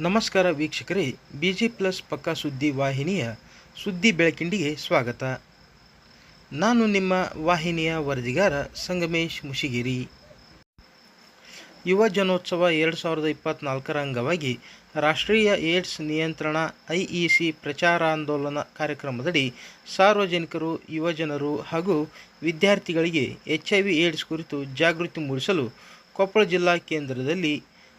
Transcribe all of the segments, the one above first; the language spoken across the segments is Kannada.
ನಮಸ್ಕಾರ ವೀಕ್ಷಕರೇ ಬಿ ಜಿ ಪ್ಲಸ್ ಪಕ್ಕಾ ಸುದ್ದಿ ವಾಹಿನಿಯ ಸುದ್ದಿ ಬೆಳಕಿಂಡಿಗೆ ಸ್ವಾಗತ. ನಾನು ನಿಮ್ಮ ವಾಹಿನಿಯ ವರದಿಗಾರ ಸಂಗಮೇಶ್ ಮುಷಿಗಿರಿ. ಯುವ ಜನೋತ್ಸವ ಎರಡು ಸಾವಿರದ ಇಪ್ಪತ್ನಾಲ್ಕರ ಅಂಗವಾಗಿ ರಾಷ್ಟ್ರೀಯ ಏಡ್ಸ್ ನಿಯಂತ್ರಣ ಐ ಇ ಸಿ ಪ್ರಚಾರಾಂದೋಲನ ಕಾರ್ಯಕ್ರಮದಡಿ ಸಾರ್ವಜನಿಕರು ಯುವಜನರು ಹಾಗೂ ವಿದ್ಯಾರ್ಥಿಗಳಿಗೆ ಎಚ್ ಐ ವಿ ಏಡ್ಸ್ ಕುರಿತು ಜಾಗೃತಿ ಮೂಡಿಸಲು ಕೊಪ್ಪಳ ಜಿಲ್ಲಾ ಕೇಂದ್ರದಲ್ಲಿ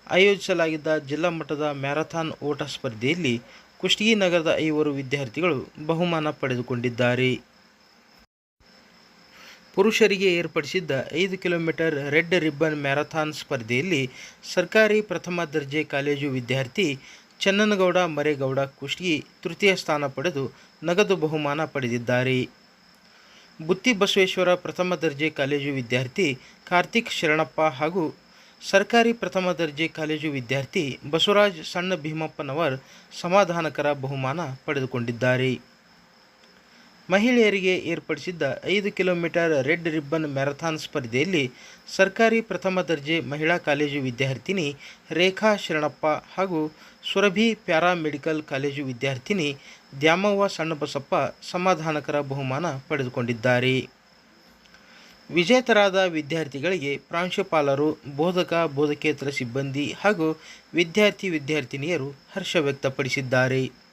ಆಯೋಜಿಸಲಾಗಿದ್ದ ಜಿಲ್ಲಾ ಮಟ್ಟದ ಮ್ಯಾರಥಾನ್ ಓಟ ಸ್ಪರ್ಧೆಯಲ್ಲಿ ಕುಷ್ಟಗಿ ನಗರದ ಐವರು ವಿದ್ಯಾರ್ಥಿಗಳು ಬಹುಮಾನ ಪಡೆದುಕೊಂಡಿದ್ದಾರೆ. ಪುರುಷರಿಗೆ ಏರ್ಪಡಿಸಿದ್ದ ಐದು ಕಿಲೋಮೀಟರ್ ರೆಡ್ ರಿಬ್ಬನ್ ಮ್ಯಾರಥಾನ್ ಸ್ಪರ್ಧೆಯಲ್ಲಿ ಸರ್ಕಾರಿ ಪ್ರಥಮ ದರ್ಜೆ ಕಾಲೇಜು ವಿದ್ಯಾರ್ಥಿ ಚನ್ನನಗೌಡ ಮರೇಗೌಡ ಕುಷ್ಟಗಿ ತೃತೀಯ ಸ್ಥಾನ ಪಡೆದು ನಗದು ಬಹುಮಾನ ಪಡೆದಿದ್ದಾರೆ. ಬುತ್ತಿ ಬಸವೇಶ್ವರ ಪ್ರಥಮ ದರ್ಜೆ ಕಾಲೇಜು ವಿದ್ಯಾರ್ಥಿ ಕಾರ್ತಿಕ್ ಶರಣಪ್ಪ ಹಾಗೂ ಸರ್ಕಾರಿ ಪ್ರಥಮ ದರ್ಜೆ ಕಾಲೇಜು ವಿದ್ಯಾರ್ಥಿ ಬಸವರಾಜ್ ಸಣ್ಣ ಭೀಮಪ್ಪನವರ್ ಸಮಾಧಾನಕರ ಬಹುಮಾನ ಪಡೆದುಕೊಂಡಿದ್ದಾರೆ. ಮಹಿಳೆಯರಿಗೆ ಏರ್ಪಡಿಸಿದ್ದ ಐದು ಕಿಲೋಮೀಟರ್ ರೆಡ್ ರಿಬ್ಬನ್ ಮ್ಯಾರಥಾನ್ ಸ್ಪರ್ಧೆಯಲ್ಲಿ ಸರ್ಕಾರಿ ಪ್ರಥಮ ದರ್ಜೆ ಮಹಿಳಾ ಕಾಲೇಜು ವಿದ್ಯಾರ್ಥಿನಿ ರೇಖಾ ಶರಣಪ್ಪ ಹಾಗೂ ಸುರಭಿ ಪ್ಯಾರಾಮೆಡಿಕಲ್ ಕಾಲೇಜು ವಿದ್ಯಾರ್ಥಿನಿ ದ್ಯಾಮವ್ವ ಸಣ್ಣಬಸಪ್ಪ ಸಮಾಧಾನಕರ ಬಹುಮಾನ ಪಡೆದುಕೊಂಡಿದ್ದಾರೆ. ವಿಜೇತರಾದ ವಿದ್ಯಾರ್ಥಿಗಳಿಗೆ ಪ್ರಾಂಶುಪಾಲರು ಬೋಧಕ ಬೋಧಕೇತರ ಸಿಬ್ಬಂದಿ ಹಾಗೂ ವಿದ್ಯಾರ್ಥಿ ವಿದ್ಯಾರ್ಥಿನಿಯರು ಹರ್ಷ ವ್ಯಕ್ತಪಡಿಸಿದ್ದಾರೆ.